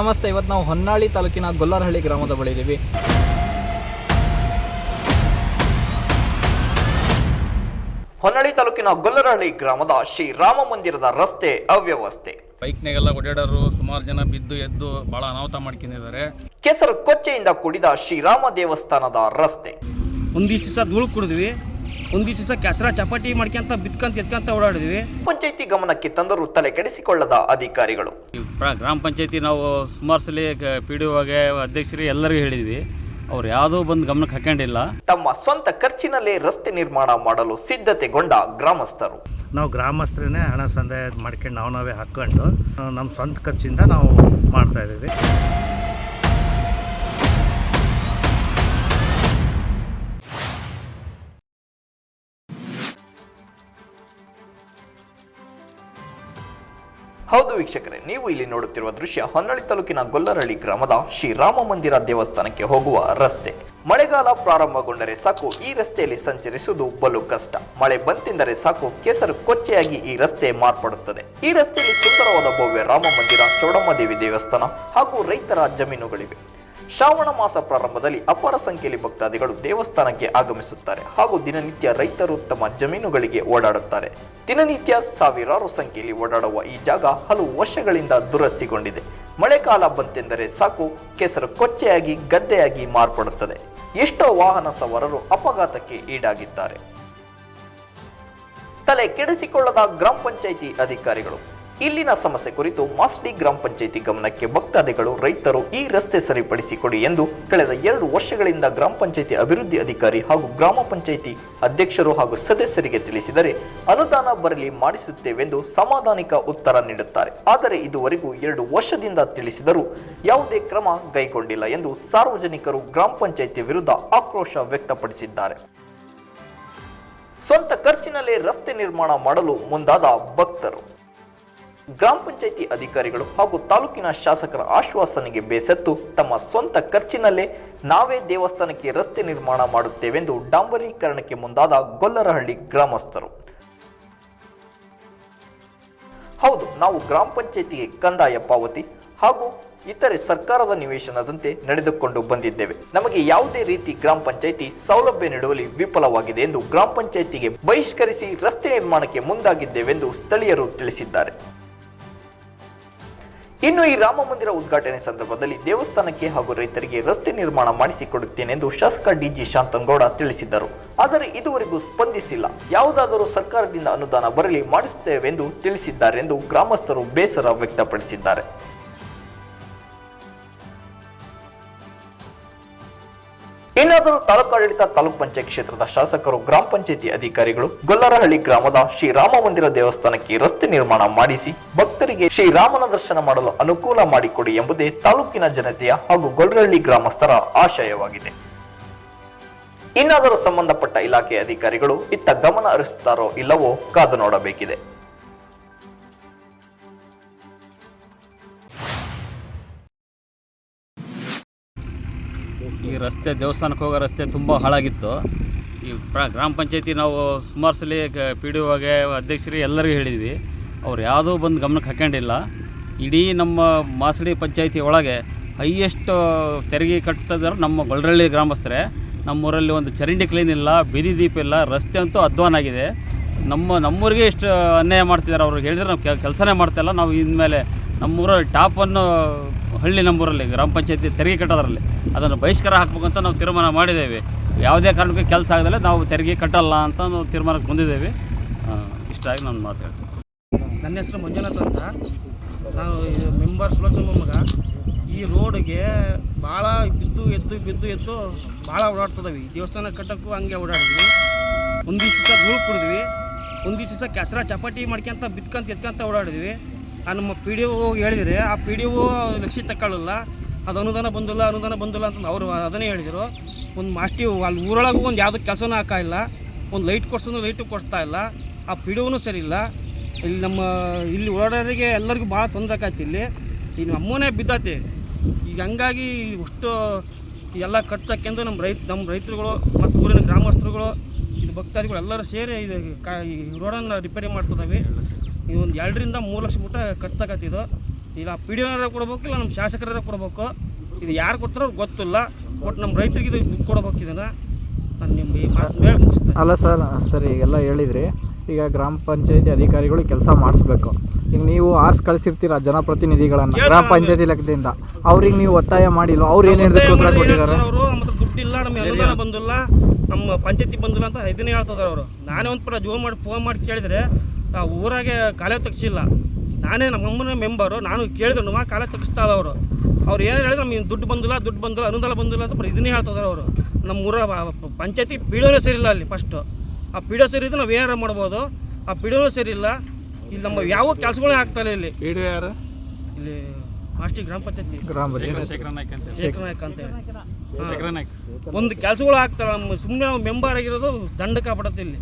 ನಮಸ್ತೆ ಇವತ್ತು ನಾವು ಹೊನ್ನಾಳಿ ತಾಲೂಕಿನ ಗೊಲ್ಲರಹಳ್ಳಿ ಗ್ರಾಮದ ಬಳಿ ಇದ್ದೀವಿ ಹೊನ್ನಾಳಿ ತಾಲೂಕಿನ ಗೊಲ್ಲರಹಳ್ಳಿ ಗ್ರಾಮದ ಶ್ರೀ ರಾಮ ಮಂದಿರದ ರಸ್ತೆ ಅವ್ಯವಸ್ಥೆ. ಬೈಕ್ನಾಗೆಲ್ಲ ಓಡಾಡೋರು ಸುಮಾರು ಜನ ಬಿದ್ದು ಎದ್ದು ಬಹಳ ಅನಾಹುತ ಮಾಡ್ಕೊಂಡಿದ್ದಾರೆ. ಕೆಸರು ಕೊಚ್ಚೆಯಿಂದ ಕೂಡಿದ ಶ್ರೀರಾಮ ದೇವಸ್ಥಾನದ ರಸ್ತೆ. ಒಂದಿಷ್ಟು ದಿವಸ ಧೂಳು ಕುಡಿದ್ವಿ. ಒಂದಿಷ್ಟು ದಿವಸ ಕೆಸರ ಚಪಾಟಿ ಮಾಡ್ಕೊಂತ ಬಿತ್ಕೊಂತ ಎತ್ಕೊಂತ ಓಡಾಡಿದ್ವಿ. ಪಂಚಾಯಿತಿ ಗಮನಕ್ಕೆ ತಂದರು ತಲೆ ಕೆಡಿಸಿಕೊಳ್ಳದ ಅಧಿಕಾರಿಗಳು. ಗ್ರಾಮ ಪಂಚಾಯತಿ ನಾವು ಸುಮಾರು ಸಲ ಪಿ ಡಿ ಒಗೆ ಅಧ್ಯಕ್ಷರಿಗೆ ಎಲ್ಲರಿಗೂ ಹೇಳಿದ್ವಿ. ಅವ್ರು ಯಾವುದೋ ಬಂದು ಗಮನಕ್ಕೆ ಹಾಕೊಂಡಿಲ್ಲ. ತಮ್ಮ ಸ್ವಂತ ಖರ್ಚಿನಲ್ಲೇ ರಸ್ತೆ ನಿರ್ಮಾಣ ಮಾಡಲು ಸಿದ್ಧತೆಗೊಂಡ ಗ್ರಾಮಸ್ಥರು. ನಾವು ಗ್ರಾಮಸ್ಥರೇ ಹಣ ಸಂದಾಯ ಮಾಡ್ಕೊಂಡು ನಾವು ನಾವೇ ಹಾಕ್ಕೊಂಡು ನಮ್ಮ ಸ್ವಂತ ಖರ್ಚಿಂದ ನಾವು ಮಾಡ್ತಾ ಇದ್ದೀವಿ. ಹೌದು ವೀಕ್ಷಕರೇ, ನೀವು ಇಲ್ಲಿ ನೋಡುತ್ತಿರುವ ದೃಶ್ಯ ಹೊನ್ನಳ್ಳಿ ತಾಲೂಕಿನ ಗೊಲ್ಲರಹಳ್ಳಿ ಗ್ರಾಮದ ಶ್ರೀರಾಮ ಮಂದಿರ ದೇವಸ್ಥಾನಕ್ಕೆ ಹೋಗುವ ರಸ್ತೆ. ಮಳೆಗಾಲ ಪ್ರಾರಂಭಗೊಂಡರೆ ಸಾಕು ಈ ರಸ್ತೆಯಲ್ಲಿ ಸಂಚರಿಸುವುದು ಬಲು ಕಷ್ಟ. ಮಳೆ ಬಂತೆಂದರೆ ಸಾಕು ಕೆಸರು ಕೊಚ್ಚೆಯಾಗಿ ಈ ರಸ್ತೆ ಮಾರ್ಪಡುತ್ತದೆ. ಈ ರಸ್ತೆಯಲ್ಲಿ ಸುಂದರವಾದ ಭವ್ಯ ರಾಮ ಮಂದಿರ ಚೌಡಮ್ಮ ದೇವಿ ದೇವಸ್ಥಾನ ಹಾಗೂ ರೈತರ ಜಮೀನುಗಳಿವೆ. ಶ್ರಾವಣ ಮಾಸ ಪ್ರಾರಂಭದಲ್ಲಿ ಅಪಾರ ಸಂಖ್ಯೆಯಲ್ಲಿ ಭಕ್ತಾದಿಗಳು ದೇವಸ್ಥಾನಕ್ಕೆ ಆಗಮಿಸುತ್ತಾರೆ ಹಾಗೂ ದಿನನಿತ್ಯ ರೈತರು ತಮ್ಮ ಜಮೀನುಗಳಿಗೆ ಓಡಾಡುತ್ತಾರೆ. ದಿನನಿತ್ಯ ಸಾವಿರಾರು ಸಂಖ್ಯೆಯಲ್ಲಿ ಓಡಾಡುವ ಈ ಜಾಗ ಹಲವು ವರ್ಷಗಳಿಂದ ದುರಸ್ತಿಗೊಂಡಿದೆ. ಮಳೆಕಾಲ ಬಂತೆಂದರೆ ಸಾಕು, ಕೆಸರು ಕೊಚ್ಚೆಯಾಗಿ, ಗದ್ದೆಯಾಗಿ ಮಾರ್ಪಡುತ್ತದೆ. ಎಷ್ಟೋ ವಾಹನ ಸವಾರರು ಅಪಘಾತಕ್ಕೆ ಈಡಾಗಿದ್ದಾರೆ. ತಲೆ ಕೆಡಿಸಿಕೊಳ್ಳದ ಗ್ರಾಮ ಪಂಚಾಯಿತಿ ಅಧಿಕಾರಿಗಳು ಇಲ್ಲಿನ ಸಮಸ್ಯೆ ಕುರಿತು ಮಾಸ್ಡಿ ಗ್ರಾಮ ಪಂಚಾಯಿತಿ ಗಮನಕ್ಕೆ ಭಕ್ತಾದಿಗಳು, ರೈತರು ಈ ರಸ್ತೆ ಸರಿಪಡಿಸಿಕೊಡಿ ಎಂದು ಕಳೆದ ಎರಡು ವರ್ಷಗಳಿಂದ ಗ್ರಾಮ ಪಂಚಾಯಿತಿ ಅಭಿವೃದ್ಧಿ ಅಧಿಕಾರಿ ಹಾಗೂ ಗ್ರಾಮ ಪಂಚಾಯಿತಿ ಅಧ್ಯಕ್ಷರು ಹಾಗೂ ಸದಸ್ಯರಿಗೆ ತಿಳಿಸಿದರೆ ಅನುದಾನ ಬರಲಿ ಮಾಡಿಸುತ್ತೇವೆಂದು ಸಮಾಧಾನಿಕ ಉತ್ತರ ನೀಡುತ್ತಾರೆ. ಆದರೆ ಇದುವರೆಗೂ ಎರಡು ವರ್ಷದಿಂದ ತಿಳಿಸಿದರೂ ಯಾವುದೇ ಕ್ರಮ ಕೈಗೊಂಡಿಲ್ಲ ಎಂದು ಸಾರ್ವಜನಿಕರು ಗ್ರಾಮ ಪಂಚಾಯಿತಿ ವಿರುದ್ಧ ಆಕ್ರೋಶ ವ್ಯಕ್ತಪಡಿಸಿದ್ದಾರೆ. ಸ್ವಂತ ಖರ್ಚಿನಲ್ಲೇ ರಸ್ತೆ ನಿರ್ಮಾಣ ಮಾಡಲು ಮುಂದಾದ ಭಕ್ತರು. ಗ್ರಾಮ ಪಂಚಾಯಿತಿ ಅಧಿಕಾರಿಗಳು ಹಾಗೂ ತಾಲೂಕಿನ ಶಾಸಕರ ಆಶ್ವಾಸನೆಗೆ ಬೇಸತ್ತು ತಮ್ಮ ಸ್ವಂತ ಖರ್ಚಿನಲ್ಲೇ ನಾವೇ ದೇವಸ್ಥಾನಕ್ಕೆ ರಸ್ತೆ ನಿರ್ಮಾಣ ಮಾಡುತ್ತೇವೆಂದು ಡಾಂಬರೀಕರಣಕ್ಕೆ ಮುಂದಾದ ಗೊಲ್ಲರಹಳ್ಳಿ ಗ್ರಾಮಸ್ಥರು. ಹೌದು, ನಾವು ಗ್ರಾಮ ಪಂಚಾಯಿತಿಗೆ ಕಂದಾಯ ಪಾವತಿ ಹಾಗೂ ಇತರೆ ಸರ್ಕಾರದ ನಿವೇಶನದಂತೆ ನಡೆದುಕೊಂಡು ಬಂದಿದ್ದೇವೆ. ನಮಗೆ ಯಾವುದೇ ರೀತಿ ಗ್ರಾಮ ಪಂಚಾಯಿತಿ ಸೌಲಭ್ಯ ನೀಡುವಲ್ಲಿ ವಿಫಲವಾಗಿದೆ ಎಂದು ಗ್ರಾಮ ಪಂಚಾಯಿತಿಗೆ ಬಹಿಷ್ಕರಿಸಿ ರಸ್ತೆ ನಿರ್ಮಾಣಕ್ಕೆ ಮುಂದಾಗಿದ್ದೇವೆಂದು ಸ್ಥಳೀಯರು ತಿಳಿಸಿದ್ದಾರೆ. ಇನ್ನು ಈ ರಾಮ ಮಂದಿರ ಉದ್ಘಾಟನೆ ಸಂದರ್ಭದಲ್ಲಿ ದೇವಸ್ಥಾನಕ್ಕೆ ಹಾಗೂ ರೈತರಿಗೆ ರಸ್ತೆ ನಿರ್ಮಾಣ ಮಾಡಿಸಿಕೊಡುತ್ತೇನೆಂದು ಶಾಸಕ ಡಿಜಿ ಶಾಂತನಗೌಡ ತಿಳಿಸಿದ್ದರು. ಆದರೆ ಇದುವರೆಗೂ ಸ್ಪಂದಿಸಿಲ್ಲ. ಯಾವುದಾದರೂ ಸರ್ಕಾರದಿಂದ ಅನುದಾನ ಬರಲಿ ಮಾಡಿಸುತ್ತೇವೆಂದು ತಿಳಿಸಿದ್ದಾರೆ ಎಂದು ಗ್ರಾಮಸ್ಥರು ಬೇಸರ ವ್ಯಕ್ತಪಡಿಸಿದ್ದಾರೆ. ತಾಲೂಕಾಡಳಿತ ತಾಲೂಕು ಪಂಚಾಯತ್ ಕ್ಷೇತ್ರದ ಶಾಸಕರು, ಗ್ರಾಮ ಪಂಚಾಯತಿ ಅಧಿಕಾರಿಗಳು, ಗೊಲ್ಲರಹಳ್ಳಿ ಗ್ರಾಮದ ಶ್ರೀರಾಮ ಮಂದಿರ ದೇವಸ್ಥಾನಕ್ಕೆ ರಸ್ತೆ ನಿರ್ಮಾಣ ಮಾಡಿಸಿ ಭಕ್ತರಿಗೆ ಶ್ರೀರಾಮನ ದರ್ಶನ ಮಾಡಲು ಅನುಕೂಲ ಮಾಡಿಕೊಡಿ ಎಂಬುದೇ ತಾಲೂಕಿನ ಜನತೆಯ ಹಾಗೂ ಗೊಲ್ಲರಹಳ್ಳಿ ಗ್ರಾಮಸ್ಥರ ಆಶಯವಾಗಿದೆ. ಇನ್ನಾದರೂ ಸಂಬಂಧಪಟ್ಟ ಇಲಾಖೆ ಅಧಿಕಾರಿಗಳು ಇತ್ತ ಗಮನ ಹರಿಸುತ್ತಾರೋ ಇಲ್ಲವೋ ಕಾದು ನೋಡಬೇಕಿದೆ. ರಸ್ತೆ, ದೇವಸ್ಥಾನಕ್ಕೆ ಹೋಗೋ ರಸ್ತೆ ತುಂಬ ಹಾಳಾಗಿತ್ತು. ಈ ಪ್ರ, ಗ್ರಾಮ ಪಂಚಾಯತಿ ನಾವು ಸುಮಾರು ಸಲ ಪಿ ಡಿ ಒಗೆ ಅಧ್ಯಕ್ಷರಿಗೆ ಎಲ್ಲರಿಗೂ ಹೇಳಿದ್ವಿ. ಅವ್ರು ಯಾವುದೂ ಬಂದು ಗಮನಕ್ಕೆ ಹಾಕೊಂಡಿಲ್ಲ ಇಡೀ ನಮ್ಮ ಮಾಸಡಿ ಪಂಚಾಯತಿ ಒಳಗೆ ಹೈಯೆಸ್ಟ್ ತೆರಿಗೆ ಕಟ್ತಿದ್ರು ನಮ್ಮ ಗೊಳ್ರಳ್ಳಿ ಗ್ರಾಮಸ್ಥರೇ. ನಮ್ಮೂರಲ್ಲಿ ಒಂದು ಚರಂಡಿ ಕ್ಲೀನ್ ಇಲ್ಲ, ಬೀದಿ ದೀಪ ಇಲ್ಲ, ರಸ್ತೆ ಅಂತೂ ಅಧ್ವಾನಾಗಿದೆ ನಮ್ಮ, ನಮ್ಮೂರಿಗೆ ಇಷ್ಟು ಅನ್ಯಾಯ ಮಾಡ್ತಿದ್ದಾರೆ ಅವ್ರಿಗೆ ಹೇಳಿದ್ರೆ ನಾವು ಕೆಲಸನೇ ಮಾಡ್ತಾಯಿಲ್ಲ ನಾವು ಇನ್ಮೇಲೆ ನಮ್ಮೂರಲ್ಲಿ ಟಾಪನ್ನು ಹಳ್ಳಿ ನಂಬೂರಲ್ಲಿ ಗ್ರಾಮ ಪಂಚಾಯತಿ ತೆರಿಗೆ ಕಟ್ಟೋದ್ರಲ್ಲಿ ಅದನ್ನು ಬಹಿಷ್ಕಾರ ಹಾಕ್ಬೇಕಂತ ನಾವು ತೀರ್ಮಾನ ಮಾಡಿದ್ದೇವೆ. ಯಾವುದೇ ಕಾರಣಕ್ಕೆ ಕೆಲಸ ಆಗದಲ್ಲೇ ನಾವು ತೆರಿಗೆ ಕಟ್ಟಲ್ಲ ಅಂತ ನಾವು ತೀರ್ಮಾನಕ್ಕೆ ಬಂದಿದ್ದೇವೆ ಇಷ್ಟಾಗಿ ನಾನು ಮಾತು ಹೇಳ್ತೀನಿ. ನನ್ನ ಹೆಸರು ಮಂಜುನಾಥ್ ಅಂತ. ನಾವು ಮೆಂಬರ್ ಸುಲೋಚನ ಈ ರೋಡ್ಗೆ ಭಾಳ ಬಿದ್ದು, ಎದ್ದು ಬಿದ್ದು, ಎದ್ದು ಭಾಳ ಓಡಾಡ್ತದವಿ. ದೇವಸ್ಥಾನ ಕಟ್ಟೋಕ್ಕೂ ಹಂಗೆ ಓಡಾಡಿದ್ವಿ. ಒಂದಿಷ್ಟು ದಿವಸ ಧೂಳು ಕುಡಿದ್ವಿ. ಒಂದಿಷ್ಟು ದಿವಸ ಕೆಸರ ಚಪಾಟಿ ಮಾಡ್ಕೊಂತ, ಬಿತ್ಕೊಂತ, ಎತ್ಕೊಂತ ಓಡಾಡಿದ್ವಿ. ಆ ನಮ್ಮ ಪಿ ಡಿ ಓ ಹೇಳಿದರೆ ಆ ಪಿ ಡಿ ಒ ಲಕ್ಷ ತಗೊಳ್ಳಲ್ಲ ಅದು ಅನುದಾನ ಬಂದಿಲ್ಲ ಅನುದಾನ ಬಂದಿಲ್ಲ ಅಂತ ಅವರು ಅದನ್ನೇ ಹೇಳಿದರು. ಒಂದು ಮಾಸ್ಟಿ ಅಲ್ಲಿ ಊರೊಳಗೂ ಒಂದು ಯಾವುದೂ ಕೆಲಸನೂ ಹಾಕಿಲ್ಲ ಒಂದು ಲೈಟ್ ಕೊಡ್ಸೋದು ಲೈಟು ಕೊಡಿಸ್ತಾ ಇಲ್ಲ. ಆ ಪಿ ಡಿ ಒನೂ ಸರಿ ಇಲ್ಲ. ಇಲ್ಲಿ ನಮ್ಮ, ಇಲ್ಲಿ ಓಡಾಡೋರಿಗೆ ಎಲ್ಲರಿಗೂ ಭಾಳ ತೊಂದರೆ ಆಕೈತಿ ಇಲ್ಲಿ. ಈಗ ನಮ್ಮನೇ ಬಿದ್ದತೆ. ಈಗ ಹಂಗಾಗಿ ಅಷ್ಟು ಎಲ್ಲ ಖರ್ಚಾಕೆಂದು ನಮ್ಮ ರೈತ, ನಮ್ಮ ರೈತರುಗಳು ಮತ್ತು ಊರಿನ ಗ್ರಾಮಸ್ಥರುಗಳು, ಇದು ಭಕ್ತಾದಿಗಳು ಎಲ್ಲರೂ ಸೇರಿ ಇದು ಕಾ ಈ ರೋಡನ್ನು ರಿಪೇರಿ ಮಾಡ್ತಿದ್ದಾವೆ ಇದು ಒಂದು ಎರಡರಿಂದ ಮೂರು ಲಕ್ಷ ಮುಟ್ಟ ಖರ್ಚಾಗತ್ತಿದ್ದು. ಇಲ್ಲ ಪಿ ಡಿ ಓನಾರ ಕೊಡ್ಬೇಕು ಇಲ್ಲ ನಮ್ಮ ಶಾಸಕರ ಕೊಡ್ಬೇಕು. ಇದು ಯಾರು ಕೊಡ್ತಾರೋ ಗೊತ್ತಿಲ್ಲ. ಬಟ್ ನಮ್ಮ ರೈತರಿಗೆ ಇದು ಕೊಡ್ಬೇಕು ಇದನ್ನು. ನಾನು ನಿಮ್ಮ ಈ ಮಾತು ಅಲ್ಲ ಸರ್ ಸರಿ ಎಲ್ಲ ಹೇಳಿದ್ರಿ. ಈಗ ಗ್ರಾಮ ಪಂಚಾಯತಿ ಅಧಿಕಾರಿಗಳು ಕೆಲಸ ಮಾಡಿಸ್ಬೇಕು. ಈಗ ನೀವು ಆರ್ಸ್ ಕಳಿಸಿರ್ತೀರ ಜನಪ್ರತಿನಿಧಿಗಳನ್ನು ಗ್ರಾಮ ಪಂಚಾಯತಿ ಲೆಕ್ಕದಿಂದ? ಅವ್ರಿಗೆ ನೀವು ಒತ್ತಾಯ ಮಾಡಿಲ್ಲ ಅವ್ರು ಏನು ಹೇಳಿದ್ರು ಉತ್ತರ ಕೊಟ್ಟಿದ್ದಾರೆ? ಅವರು ನಮ್ಮ ಹತ್ರ ದುಡ್ಡಿಲ್ಲ ನಮಗೆ ಅನುದಾನ ಬಂದಿಲ್ಲ. ನಮ್ಮ ಪಂಚಾಯತಿ ಬಂದಿಲ್ಲ ಅಂತ ಇದನ್ನೇ ಹೇಳ್ತಿದ್ದಾರೆ ಅವರು. ನಾನೇ ಒಂದು ಪರ ಜೋ ಮಾಡಿ ಫೋನ್ ಮಾಡಿ ಕೇಳಿದರೆ ಊರಾಗೆ ಕಾಲೇ ತೆಗ್ಸಿಲ್ಲ. ನಾನೇ ನಮ್ಮ ಅಮ್ಮನ ಮೆಂಬರು ನಾನು ಕೇಳಿದ್ರು ನಮ್ಮ ಕಾಲ ತೆಗಿಸ್ತಾ ಅವರು. ಅವ್ರು ಏನು ಹೇಳಿದ್ರೆ ನಮಗೆ ದುಡ್ಡು ಬಂದಿಲ್ಲ ದುಡ್ಡು ಬಂದಿಲ್ಲ ಅನುದಾನ ಬಂದಿಲ್ಲ ಅಂತ ಬರೀ ಇದನ್ನೇ ಹೇಳ್ತಿದಾರೆ ಅವರು. ನಮ್ಮ ಊರ ಪಂಚಾಯತಿ ಪಿಡಿಯೋನೇ ಸೇರಿಲ್ಲ ಅಲ್ಲಿ ಫಸ್ಟು ಆ ಪಿಡಿಯೋ ಸರಿ ಇದ್ರೆ ನಾವು ಏನಾರು ಮಾಡ್ಬೋದು. ಆ ಪಿಡಿಯೋನೂ ಸೇರಿಲ್ಲ ಇಲ್ಲಿ. ನಮ್ಮ ಯಾವ ಕೆಲಸಗಳೇ ಆಗ್ತಾಯಿಲ್ಲ ಇಲ್ಲಿ ಇಡೀ ಯಾರು? ಇಲ್ಲಿ ಮಾಸ್ಟಿ ಗ್ರಾಮ ಪಂಚಾಯತಿ. ಗ್ರಾಮ ಪಂಚಾಯತಿ. ಶೇಖರ ನಾಯ್ಕ ಅಂತ. ಹೇಳಿ. ಒಂದು ಕೆಲಸಗಳು ಆಗ್ತಾರೆ ನಮ್ಮ ಸುಮ್ಮನೆ ನಾವು ಮೆಂಬರ್ ಆಗಿರೋದು ದಂಡಕ್ಕೆ ಆಗ್ಬಿಡತ್ತೆ ಇಲ್ಲಿ.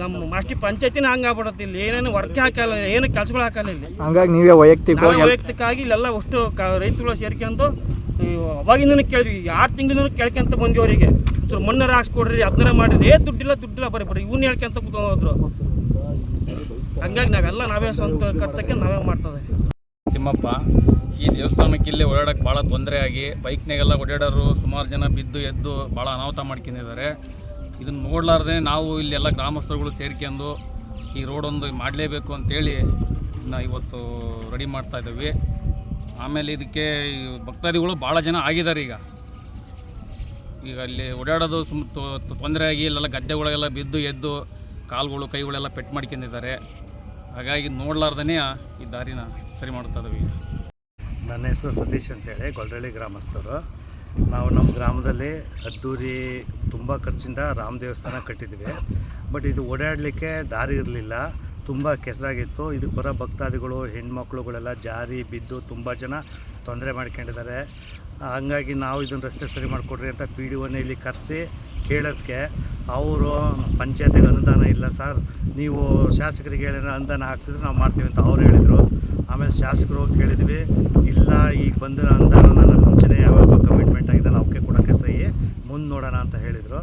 ನಮ್ಮ ಮಾಸ್ಟಿ ಪಂಚಾಯತಿನ ಹಂಗೆ ಆಗ್ಬಿಡತ್ತೆ ಇಲ್ಲಿ. ಏನೇನು ವರ್ಕ್ ಹಾಕಲ್ಲ ಏನು ಕೆಲಸಗಳು ಹಾಕಲ್ಲ ಇಲ್ಲಿ. ಹಂಗಾಗಿ ನೀವೇ ವೈಯಕ್ತಿಕವಾಗಿ ವೈಯಕ್ತಿಕವಾಗಿ ಇಲ್ಲೆಲ್ಲ ಅಷ್ಟು ಕ ರೈತರುಗಳು ಸೇರ್ಕೊಂಡು ಅವಾಗಿಂದನೂ ಕೇಳಿದ್ವಿ ಆರು ತಿಂಗಳಿಂದ ಕೇಳ್ಕೊಂತ ಬಂದ್ವಿ ಅವರಿಗೆ ಸೊ ಮಣ್ಣರ ಹಾಕ್ಸ್ಕೊಡ್ರಿ ಅದನ್ನ ಮಾಡಿರಿ ಏ ದುಡ್ಡಿಲ್ಲ ದುಡ್ಡಿಲ್ಲ ಬರೀ ಬರೀ ಇವ್ನ ಹೇಳ್ಕೊಂತ ಕೂತ್ಕೊಂಡು ಹೋದ್ರು ಹಂಗಾಗಿ ನಾವೆಲ್ಲ ನಾವೇ ಸ್ವಂತ ಖರ್ಚಕ್ಕೆ ನಾವೇ ಮಾಡ್ತದೆ ತಿಮ್ಮಪ್ಪ ಈ ದೇವಸ್ಥಾನಕ್ಕೆ ಇಲ್ಲಿ ಓಡಾಡೋಕ್ಕೆ ಭಾಳ ತೊಂದರೆ ಆಗಿ ಬೈಕ್ನಾಗೆಲ್ಲ ಓಡಾಡೋರು ಸುಮಾರು ಜನ ಬಿದ್ದು ಎದ್ದು ಭಾಳ ಅನಾಹುತ ಮಾಡ್ಕೊಂಡಿದ್ದಾರೆ. ಇದನ್ನು ನೋಡ್ಲಾರ್ದೆ ನಾವು ಇಲ್ಲೆಲ್ಲ ಗ್ರಾಮಸ್ಥರುಗಳು ಸೇರ್ಕೊಂಡು ಈ ರೋಡೊಂದು ಮಾಡಲೇಬೇಕು ಅಂತೇಳಿ ಇದನ್ನ ಇವತ್ತು ರೆಡಿ ಮಾಡ್ತಾ ಇದ್ದೀವಿ. ಆಮೇಲೆ ಇದಕ್ಕೆ ಭಕ್ತಾದಿಗಳು ಭಾಳ ಜನ ಆಗಿದ್ದಾರೆ ಈಗ. ಈಗ ಅಲ್ಲಿ ಓಡಾಡೋದು ಸುಮ್ ತೊಂದರೆ ಆಗಿ ಇಲ್ಲೆಲ್ಲ ಗದ್ದೆಗಳಿಗೆಲ್ಲ ಬಿದ್ದು ಎದ್ದು ಕಾಲುಗಳು ಕೈಗಳೆಲ್ಲ ಪೆಟ್ಟು ಮಾಡ್ಕೊಂಡಿದ್ದಾರೆ. ಹಾಗಾಗಿ ನೋಡ್ಲಾರ್ದೇ ಈ ದಾರಿನ ಸರಿ ಮಾಡ್ತಾ ಇದ್ದೀವಿ ನನ್ನ ಹೆಸರು ಸತೀಶ್ ಅಂತೇಳಿ, ಗೊಲ್ರಳ್ಳಿ ಗ್ರಾಮಸ್ಥರು. ನಾವು ನಮ್ಮ ಗ್ರಾಮದಲ್ಲಿ ಅದ್ದೂರಿ ತುಂಬ ಖರ್ಚಿಂದ ರಾಮ ದೇವಸ್ಥಾನ ಕಟ್ಟಿದ್ವಿ ಬಟ್ ಇದು ಓಡಾಡಲಿಕ್ಕೆ ದಾರಿ ಇರಲಿಲ್ಲ. ತುಂಬ ಕೆಸರಾಗಿತ್ತು. ಇದಕ್ಕೆ ಬರೋ ಭಕ್ತಾದಿಗಳು, ಹೆಣ್ಮಕ್ಳುಗಳೆಲ್ಲ ಜಾರಿ ಬಿದ್ದು ತುಂಬ ಜನ ತೊಂದರೆ ಮಾಡ್ಕೊಂಡಿದ್ದಾರೆ. ಹಂಗಾಗಿ ನಾವು ಇದನ್ನು ರಸ್ತೆ ಸರಿ ಮಾಡಿಕೊಡ್ರಿ ಅಂತ ಪಿ ಡಿ ಒನ ಇಲ್ಲಿ ಕರೆಸಿ ಕೇಳೋದಕ್ಕೆ ಅವರು ಪಂಚಾಯತಿಗೆ ಅನುದಾನ ಇಲ್ಲ ಸರ್. ನೀವು ಶಾಸಕರಿಗೆ ಹೇಳಿದ್ರೆ ಅನುದಾನ ಹಾಕ್ಸಿದ್ರೆ ನಾವು ಮಾಡ್ತೀವಿ ಅಂತ ಅವ್ರು ಹೇಳಿದರು. ಆಮೇಲೆ ಶಾಸಕರು ಕೇಳಿದ್ವಿ. ಇಲ್ಲ, ಈಗ ಬಂದಿರೋ ಅನುದಾನ ನನ್ನ ಮುಂಚೆನೇ ಯಾವಾಗ ಕಮಿಟ್ಮೆಂಟ್ ಸಹಿ ಮುಂದೆ ನೋಡೋಣ ಅಂತ ಹೇಳಿದರು.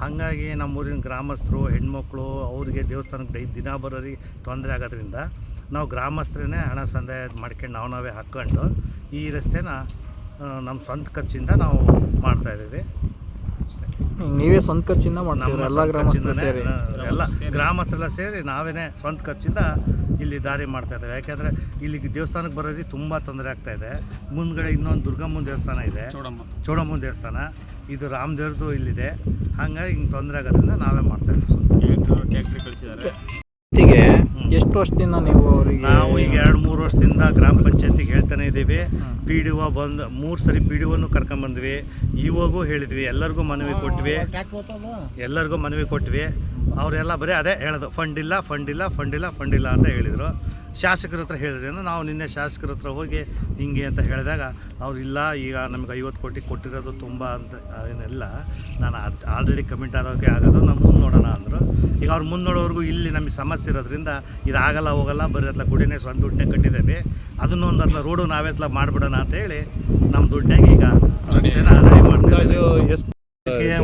ಹಾಗಾಗಿ ನಮ್ಮೂರಿನ ಗ್ರಾಮಸ್ಥರು, ಹೆಣ್ಮಕ್ಳು ಅವರಿಗೆ ದೇವಸ್ಥಾನಕ್ಕೆ ಡೈ, ದಿನ ಬರೋರಿಗೆ ತೊಂದರೆ ಆಗೋದ್ರಿಂದ ನಾವು ಗ್ರಾಮಸ್ಥರೇ ಹಣ ಸಂದಾಯ ಮಾಡ್ಕೊಂಡು ನಾವು ನಾವೇ ಹಾಕ್ಕೊಂಡು ಈ ರಸ್ತೆನ ನಮ್ಮ ಸ್ವಂತ ಖರ್ಚಿಂದ ನಾವು ಮಾಡ್ತಾಯಿದ್ದೀವಿ ನೀವೇ ಸ್ವಂತ ಖರ್ಚಿಂದ ಮಾಡ್ತೀವಿ ಎಲ್ಲ ಗ್ರಾಮಸ್ಥರು ಸೇರಿ? ಎಲ್ಲ ಗ್ರಾಮಸ್ಥರೆಲ್ಲ ಸೇರಿ ನಾವೇ ಸ್ವಂತ ಖರ್ಚಿಂದ ಇಲ್ಲಿ ದಾರಿ ಮಾಡ್ತಾ ಇದ್ದೇವೆ. ಯಾಕೆಂದರೆ ಇಲ್ಲಿಗೆ ದೇವಸ್ಥಾನಕ್ಕೆ ಬರೋರಿಗೆ ತುಂಬ ತೊಂದರೆ ಆಗ್ತಾ ಇದೆ. ಮುಂದ್ಗಡೆ ಇನ್ನೊಂದು ದುರ್ಗಮ್ಮನ ದೇವಸ್ಥಾನ ಇದೆ. ಚೋಡಮ್ಮನ ದೇವಸ್ಥಾನ. ಇದು ರಾಮದೇವ್ರದ್ದು ಇಲ್ಲಿದೆ. ಹಾಗಾಗಿ ಹಿಂಗೆ ತೊಂದರೆ ಆಗೋದ್ರಿಂದ ನಾವೇ ಮಾಡ್ತಾ ಇದ್ದೀವಿ ಟ್ಯಾಕ್ಟ್ರಿ ಕಳಿಸಿದ್ದಾರೆ? ಒಟ್ಟಿಗೆ ಎಷ್ಟು ವರ್ಷದಿಂದ ನೀವು ಅವರಿಗೆ ನಾವು ಈಗ ಎರಡು ಮೂರು ವರ್ಷದಿಂದ ಗ್ರಾಮ ಪಂಚಾಯತಿಗೆ ಹೇಳ್ತಾನೆ ಇದ್ದೀವಿ. ಪಿ ಡಿ ಒ ಬಂದು ಮೂರು ಸರಿ ಪಿ ಡಿ ಒನ್ನು ಕರ್ಕೊಂಬಂದ್ವಿ ಇವಾಗೂ ಹೇಳಿದ್ವಿ ಎಲ್ಲರಿಗೂ ಮನವಿ ಕೊಟ್ವಿ. ಎಲ್ಲರಿಗೂ ಮನವಿ ಕೊಟ್ವಿ. ಅವರೆಲ್ಲ ಬರೀ ಅದೇ ಹೇಳೋದು ಫಂಡ್ ಇಲ್ಲ ಫಂಡ್ ಇಲ್ಲ ಫಂಡ್ ಇಲ್ಲ ಫಂಡ್ ಇಲ್ಲ ಅಂತ ಹೇಳಿದರು. ಶಾಸಕರ ಹತ್ರ ಹೇಳಿದ್ರಿ ಅಂದ್ರೆ ನಾವು ನಿನ್ನೆ ಶಾಸಕರ ಹತ್ರ ಹೋಗಿ ಹಿಂಗೆ ಅಂತ ಹೇಳಿದಾಗ ಅವ್ರು ಇಲ್ಲ ಈಗ ನಮ್ಗೆ ಐವತ್ತು ಕೋಟಿ ಕೊಟ್ಟಿರೋದು ತುಂಬ ಅಂತ ಏನಿಲ್ಲ ನಾನು ಆಲ್ರೆಡಿ ಕಮಿಟ್ ಆಗೋಕ್ಕೆ ಆಗೋದು ನಾವು ಮುಂದೆ ನೋಡೋಣ ಅಂದರು. ಈಗ ಅವ್ರು ಮುಂದೆ ನೋಡೋವರೆಗೂ ಇಲ್ಲಿ ನಮಗೆ ಸಮಸ್ಯೆ ಇರೋದ್ರಿಂದ ಇದು ಆಗಲ್ಲ ಹೋಗಲ್ಲ ಬರೀ ಅತ್ಲ ಗುಡಿನೇ ಸ್ವಂತ ದುಡ್ಡನ್ನೇ ಕಟ್ಟಿದ್ದೇವೆ. ಅದನ್ನು ಒಂದು ಅತ್ಲ ರೋಡು ನಾವೇ ಅತ್ಲ ಮಾಡಿಬಿಡೋಣ ಅಂತ ಹೇಳಿ ನಮ್ಮ ದುಡ್ಡಾಗಿ ಈಗ ರಸ್ತೆನ ರೆಡಿ ಮಾಡ್ತಾ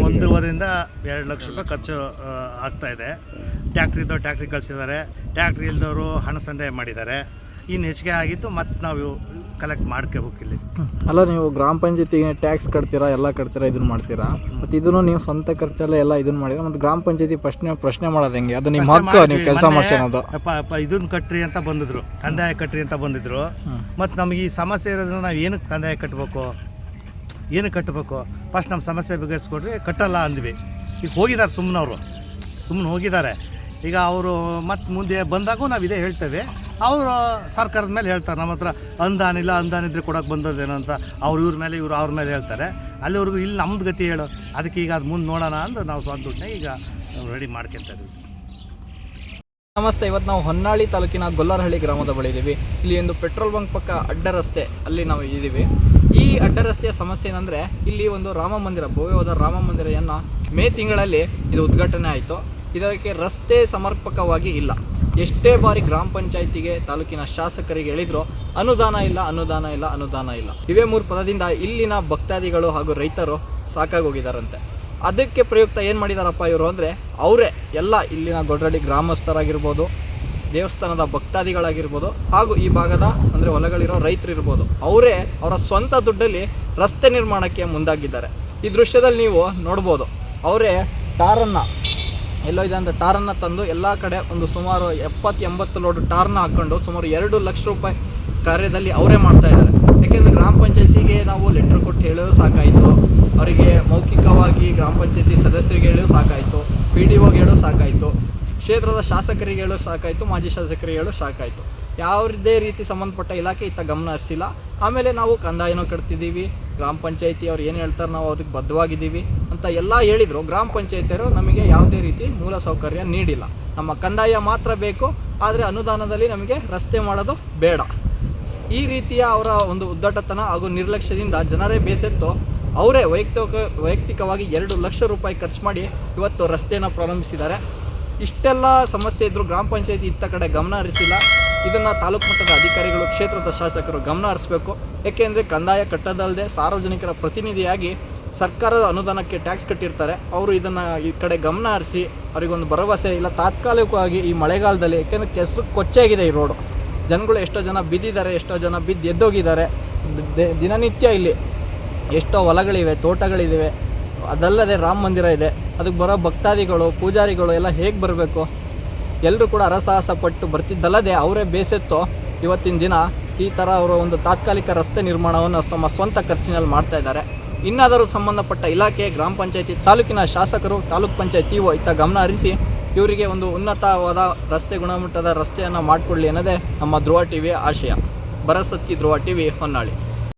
ಒಂದೂವರೆಯಿಂದ ಎರಡು ಲಕ್ಷ ರೂಪಾಯಿ ಖರ್ಚು ಆಗ್ತಾ ಇದೆ. ಟ್ಯಾಕ್ಟ್ರಿ ಇದ್ದವ್ರು ಟ್ಯಾಕ್ಟ್ರಿ ಕಳಿಸಿದ್ದಾರೆ. ಟ್ಯಾಕ್ಟ್ರಿ ಇಲ್ದವರು ಹಣ ಸಂದಾಯ ಮಾಡಿದ್ದಾರೆ. ಇನ್ನು ಹೆಚ್ಚಿಗೆ ಆಗಿತ್ತು ಮತ್ತು ನಾವು ಕಲೆಕ್ಟ್ ಮಾಡ್ಕೋಬೇಕು ಇಲ್ಲಿ. ಅಲ್ಲ ನೀವು ಗ್ರಾಮ ಪಂಚಾಯತಿಗೆ ಟ್ಯಾಕ್ಸ್ ಕಟ್ತೀರಾ ಎಲ್ಲ ಕಟ್ತೀರಾ ಇದನ್ನು ಮಾಡ್ತೀರಾ? ಮತ್ತು ಇದನ್ನು ನೀವು ಸ್ವಂತ ಖರ್ಚಲ್ಲ ಎಲ್ಲ ಇದನ್ನ ಮಾಡಿದ್ರೆ ಮತ್ತು ಗ್ರಾಮ ಪಂಚಾಯತಿ ಪ್ರಶ್ನೆ ಪ್ರಶ್ನೆ ಮಾಡೋದು ಹೆಂಗೆ? ಅದು ನಿಮ್ಮ ಹಕ್ಕು ನೀವು ಕೆಲಸ ಮಾಡ್ಸೋದು ಇದನ್ನು ಕಟ್ಟ್ರಿ ಅಂತ ಬಂದಿದ್ರು. ಕಂದಾಯ ಕಟ್ಟ್ರಿ ಅಂತ ಬಂದಿದ್ರು. ಮತ್ತು ನಮಗೆ ಈ ಸಮಸ್ಯೆ ಇರೋದ್ರಿಂದ ನಾವು ಏನಕ್ಕೆ ಕಂದಾಯ ಕಟ್ಟಬೇಕು ಏನಕ್ಕೆ ಕಟ್ಟಬೇಕು ಫಸ್ಟ್ ನಮ್ಮ ಸಮಸ್ಯೆ ಬಗೆಹರಿಸ್ಕೊಡ್ರಿ ಕಟ್ಟಲ್ಲ ಅಂದ್ವಿ. ಈಗ ಹೋಗಿದ್ದಾರೆ ಸುಮ್ಮನೆ ಅವರು ಸುಮ್ಮನೆ ಹೋಗಿದ್ದಾರೆ ಈಗ ಅವರು ಮತ್ತೆ ಮುಂದೆ ಬಂದಾಗೂ ನಾವು ಇದೇ ಹೇಳ್ತೇವೆ. ಅವರು ಸರ್ಕಾರದ ಮೇಲೆ ಹೇಳ್ತಾರೆ, ನಮ್ಮ ಹತ್ರ ಅನುದಾನ ಇಲ್ಲ ಅನುದಾನ ಇದ್ರೆ ಕೊಡೋಕೆ ಬಂದದ್ದೇನೋ ಅಂತ. ಅವ್ರು ಇವ್ರ ಮೇಲೆ, ಇವ್ರು ಅವ್ರ ಮೇಲೆ ಹೇಳ್ತಾರೆ. ಅಲ್ಲಿವರೆಗೂ ಇಲ್ಲಿ ನಮ್ದು ಗತಿ ಹೇಳು. ಅದಕ್ಕೆ ಈಗ ಅದು ಮುಂದೆ ನೋಡೋಣ ಅಂತ ನಾವು ಸ್ವಂತ ದುಡ್ಡನ್ನ ಈಗ ರೆಡಿ ಮಾಡ್ಕೊತಾ ಇದ್ದೀವಿ ನಮಸ್ತೆ ಇವತ್ತು ನಾವು ಹೊನ್ನಾಳಿ ತಾಲೂಕಿನ ಗೊಲ್ಲರಹಳ್ಳಿ ಗ್ರಾಮದ ಬಳಿ ಇದ್ದೀವಿ ಇಲ್ಲಿ ಒಂದು ಪೆಟ್ರೋಲ್ ಬಂಕ್ ಪಕ್ಕ ಅಡ್ಡ ರಸ್ತೆ ಅಲ್ಲಿ ನಾವು ಇದ್ದೀವಿ ಈ ಅಡ್ಡ ರಸ್ತೆಯ ಸಮಸ್ಯೆ ಏನಂದರೆ, ಇಲ್ಲಿ ಒಂದು ರಾಮ ಮಂದಿರ, ಭವ್ಯವಾದ ರಾಮ ಮಂದಿರವನ್ನು ಮೇ ತಿಂಗಳಲ್ಲಿ ಇದು ಉದ್ಘಾಟನೆ ಆಯಿತು. ಇದಕ್ಕೆ ರಸ್ತೆ ಸಮರ್ಪಕವಾಗಿ ಇಲ್ಲ. ಎಷ್ಟೇ ಬಾರಿ ಗ್ರಾಮ ಪಂಚಾಯಿತಿಗೆ ತಾಲೂಕಿನ ಶಾಸಕರಿಗೆ ಹೇಳಿದ್ರು, ಅನುದಾನ ಇಲ್ಲ ಅನುದಾನ ಇಲ್ಲ ಅನುದಾನ ಇಲ್ಲ. ಇವೇ ಮೂರು ಪದದಿಂದ ಇಲ್ಲಿನ ಭಕ್ತಾದಿಗಳು ಹಾಗೂ ರೈತರು ಸಾಕಾಗೋಗಿದ್ದಾರಂತೆ. ಅದಕ್ಕೆ ಪ್ರಯುಕ್ತ ಏನು ಮಾಡಿದಾರಪ್ಪ ಇವರು ಅಂದರೆ, ಅವರೇ ಎಲ್ಲ ಇಲ್ಲಿನ ಗೊಡ್ರಳ್ಳಿ ಗ್ರಾಮಸ್ಥರಾಗಿರ್ಬೋದು, ದೇವಸ್ಥಾನದ ಭಕ್ತಾದಿಗಳಾಗಿರ್ಬೋದು, ಹಾಗೂ ಈ ಭಾಗದ ಅಂದರೆ ಹೊಲಗಳಿರೋ ರೈತರು ಇರ್ಬೋದು ಅವರೇ ಅವರ ಸ್ವಂತ ದುಡ್ಡಲ್ಲಿ ರಸ್ತೆ ನಿರ್ಮಾಣಕ್ಕೆ ಮುಂದಾಗಿದ್ದಾರೆ. ಈ ದೃಶ್ಯದಲ್ಲಿ ನೀವು ನೋಡ್ಬೋದು, ಅವರೇ ಟಾರನ್ನು ಎಲ್ಲೋ ಇದೆ ಅಂದರೆ ಟಾರನ್ನು ತಂದು ಎಲ್ಲ ಕಡೆ ಒಂದು ಸುಮಾರು ಎಪ್ಪತ್ತು ಎಂಬತ್ತು ಲೋಡ್ ಟಾರ್ನ ಹಾಕ್ಕೊಂಡು ಸುಮಾರು ಎರಡು ಲಕ್ಷ ರೂಪಾಯಿ ಕಾರ್ಯದಲ್ಲಿ ಅವರೇ ಮಾಡ್ತಾ ಇದ್ದಾರೆ. ಯಾಕೆಂದರೆ ಗ್ರಾಮ ಪಂಚಾಯತಿಗೆ ನಾವು ಲೆಟ್ರ್ ಕೊಟ್ಟು ಹೇಳೋದು ಸಾಕಾಯಿತು. ಅವರಿಗೆ ಮೌಖಿಕವಾಗಿ ಗ್ರಾಮ ಪಂಚಾಯತಿ ಸದಸ್ಯರಿಗೆ ಹೇಳೋದು ಸಾಕಾಯಿತು. ಪಿ ಡಿ ಒಗೆ ಹೇಳೋ ಸಾಕಾಯಿತು. ಕ್ಷೇತ್ರದ ಶಾಸಕರಿಗೆ ಹೇಳೋ ಸಾಕಾಯಿತು. ಮಾಜಿ ಶಾಸಕರಿಗೆ ಹೇಳೋ ಸಾಕಾಯಿತು. ಯಾವುದೇ ರೀತಿ ಸಂಬಂಧಪಟ್ಟ ಇಲಾಖೆ ಇತ್ತ ಗಮನ ಹರಿಸಿಲ್ಲ. ಆಮೇಲೆ ನಾವು ಕಂದಾಯನೂ ಕಟ್ತಿದ್ದೀವಿ, ಗ್ರಾಮ ಪಂಚಾಯತಿ ಅವ್ರು ಏನು ಹೇಳ್ತಾರೆ ನಾವು ಅದಕ್ಕೆ ಬದ್ಧವಾಗಿದ್ದೀವಿ ಅಂತ ಎಲ್ಲ ಹೇಳಿದರು. ಗ್ರಾಮ ಪಂಚಾಯತಿಯರು ನಮಗೆ ಯಾವುದೇ ರೀತಿ ಮೂಲ ಸೌಕರ್ಯ ನೀಡಿಲ್ಲ. ನಮ್ಮ ಕಂದಾಯ ಮಾತ್ರ ಬೇಕು, ಆದರೆ ಅನುದಾನದಲ್ಲಿ ನಮಗೆ ರಸ್ತೆ ಮಾಡೋದು ಬೇಡ. ಈ ರೀತಿಯ ಅವರ ಒಂದು ಉದ್ದಟತನ ಹಾಗೂ ನಿರ್ಲಕ್ಷ್ಯದಿಂದ ಜನರೇ ಬೇಸತ್ತು, ಅವರೇ ವೈಯಕ್ತಿಕ, ವೈಯಕ್ತಿಕವಾಗಿ ಎರಡು ಲಕ್ಷ ರೂಪಾಯಿ ಖರ್ಚು ಮಾಡಿ ಇವತ್ತು ರಸ್ತೆಯನ್ನು ಪ್ರಾರಂಭಿಸಿದ್ದಾರೆ. ಇಷ್ಟೆಲ್ಲ ಸಮಸ್ಯೆ ಇದ್ದರೂ ಗ್ರಾಮ ಪಂಚಾಯತಿ ಇತ್ತ ಕಡೆ ಗಮನ ಹರಿಸಿಲ್ಲ. ಇದನ್ನು ತಾಲೂಕು ಮಟ್ಟದ ಅಧಿಕಾರಿಗಳು, ಕ್ಷೇತ್ರದ ಶಾಸಕರು ಗಮನ ಹರಿಸಬೇಕು. ಏಕೆಂದರೆ ಕಂದಾಯ ಕಟ್ಟದಲ್ಲದೆ ಸಾರ್ವಜನಿಕರ ಪ್ರತಿನಿಧಿಯಾಗಿ ಸರ್ಕಾರದ ಅನುದಾನಕ್ಕೆ ಟ್ಯಾಕ್ಸ್ ಕಟ್ಟಿರ್ತಾರೆ. ಅವರು ಇದನ್ನು ಈ ಕಡೆ ಗಮನ ಹರಿಸಿ ಅವರಿಗೊಂದು ಭರವಸೆ ಇಲ್ಲ, ತಾತ್ಕಾಲಿಕವಾಗಿ ಈ ಮಳೆಗಾಲದಲ್ಲಿ, ಏಕೆಂದರೆ ಕೆಸರು ಕೊಚ್ಚೆಯಾಗಿದೆ ಈ ರೋಡು. ಜನಗಳು ಎಷ್ಟೋ ಜನ ಬಿದ್ದಿದ್ದಾರೆ, ಎಷ್ಟೋ ಜನ ಬಿದ್ದು ಎದ್ದೋಗಿದ್ದಾರೆ. ದಿನನಿತ್ಯ ಇಲ್ಲಿ ಎಷ್ಟೋ ಹೊಲಗಳಿವೆ, ತೋಟಗಳಿವೆ. ಅದಲ್ಲದೆ ರಾಮ ಮಂದಿರ ಇದೆ. ಅದಕ್ಕೆ ಬರೋ ಭಕ್ತಾದಿಗಳು, ಪೂಜಾರಿಗಳು ಎಲ್ಲ ಹೇಗೆ ಬರಬೇಕು? ಎಲ್ಲರೂ ಕೂಡ ಹರಸಾಹಸ ಪಟ್ಟು ಬರ್ತಿದ್ದಲ್ಲದೆ ಅವರೇ ಬೇಸೆತ್ತೋ ಇವತ್ತಿನ ದಿನ ಈ ಥರ ಅವರ ಒಂದು ತಾತ್ಕಾಲಿಕ ರಸ್ತೆ ನಿರ್ಮಾಣವನ್ನು ತಮ್ಮ ಸ್ವಂತ ಖರ್ಚಿನಲ್ಲಿ ಮಾಡ್ತಾ ಇದ್ದಾರೆ. ಇನ್ನಾದರೂ ಸಂಬಂಧಪಟ್ಟ ಇಲಾಖೆ, ಗ್ರಾಮ ಪಂಚಾಯತಿ, ತಾಲೂಕಿನ ಶಾಸಕರು, ತಾಲೂಕ್ ಪಂಚಾಯತಿ ಇತ್ತ ಗಮನ ಹರಿಸಿ ಇವರಿಗೆ ಒಂದು ಉನ್ನತವಾದ ರಸ್ತೆ ಗುಣಮಟ್ಟದ ರಸ್ತೆಯನ್ನು ಮಾಡಿಕೊಳ್ಳಿ ಅನ್ನೋದೇ ನಮ್ಮ ಧ್ರುವ ಟಿವಿಯ ಆಶಯ. ಭರಸತ್ಕಿ ಧ್ರುವ ಟಿವಿ ಹೊನ್ನಾಳಿ.